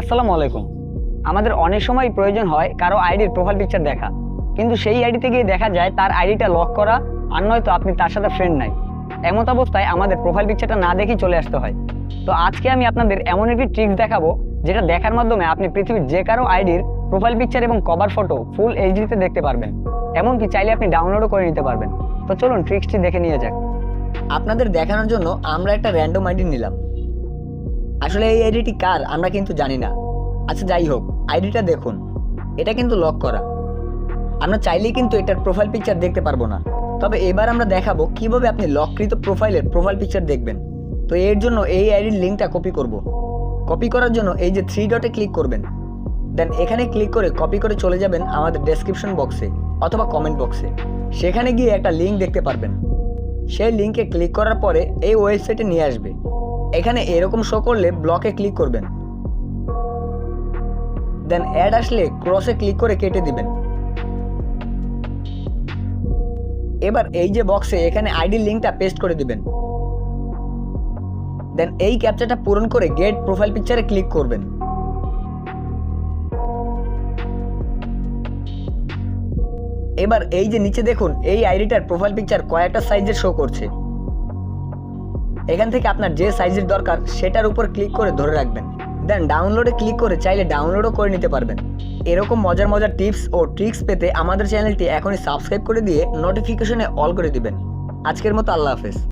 আসসালামু আলাইকুম। আমাদের অনেক সময় প্রয়োজন হয় কারও আইডির প্রোফাইল পিকচার দেখা। কিন্তু সেই আইডিতে গিয়ে দেখা যায় তার আইডিটা লক করা আর নয়তো আপনি তার সাথে ফ্রেন্ড নাই। এমত অবস্থায় আমাদের প্রোফাইল পিকচারটা না দেখেই চলে আসতে হয়। তো আজকে আমি আপনাদের এমন একটি ট্রিক্স দেখাবো যেটা দেখার মাধ্যমে আপনি পৃথিবীর যে কারও আইডির প্রোফাইল পিকচার এবং কভার ফটো ফুল এইচডিতে দেখতে পারবেন। এমনকি চাইলে আপনি ডাউনলোডও করে নিতে পারবেন। তো চলুন ট্রিক্সটি দেখে নিয়ে যাক। আপনাদের দেখানোর জন্য আমরা একটা র্যান্ডম আইডি নিলাম। আসলে এই আইডিটি কার? আমরা কিন্তু জানি না। আচ্ছা যাই হোক আইডিটা দেখুন। এটা কিন্তু লক করা। আমরা চাইলেই কিন্তু এটার প্রোফাইল পিকচার দেখতে পারব না। তবে এবার আমরা দেখাবো কীভাবে আপনি লককৃত প্রোফাইলের প্রোফাইল পিকচার দেখবেন। তো এর জন্য এই আইডির লিঙ্কটা কপি করব। কপি করার জন্য এই যে থ্রি ডটে ক্লিক করবেন। দেন এখানে ক্লিক করে কপি করে চলে যাবেন আমাদের ডেসক্রিপশন বক্সে অথবা কমেন্ট বক্সে সেখানে গিয়ে একটা লিঙ্ক দেখতে পারবেন। সেই লিঙ্কে ক্লিক করার পরে এই ওয়েবসাইটে নিয়ে আসবে। এখানে এরকম শো করলে ব্লকে ক্লিক করবেন। দেন অ্যাড আসলে ক্রসে ক্লিক করে কেটে দিবেন। এবার এই যে বক্সে এখানে আইডি লিঙ্কটা পেস্ট করে দিবেন। দেন এই ক্যাপচাটা পূরণ করে গেট প্রোফাইল পিকচারে ক্লিক করবেন। এবার এই যে নিচে দেখুন, এই আইডিটার প্রোফাইল পিকচার কয়েকটা সাইজের শো করছে। এখান থেকে আপনার যে সাইজের দরকার সেটার উপর ক্লিক করে ধরে রাখবেন। দেন ডাউনলোডে ক্লিক করে চাইলে ডাউনলোডও করে নিতে পারবেন। এরকম মজার মজার টিপস ও ট্রিক্স পেতে আমাদের চ্যানেলটি এখনই সাবস্ক্রাইব করে দিয়ে নোটিফিকেশনে অল করে দিবেন। আজকের মতো আল্লাহ হাফেজ।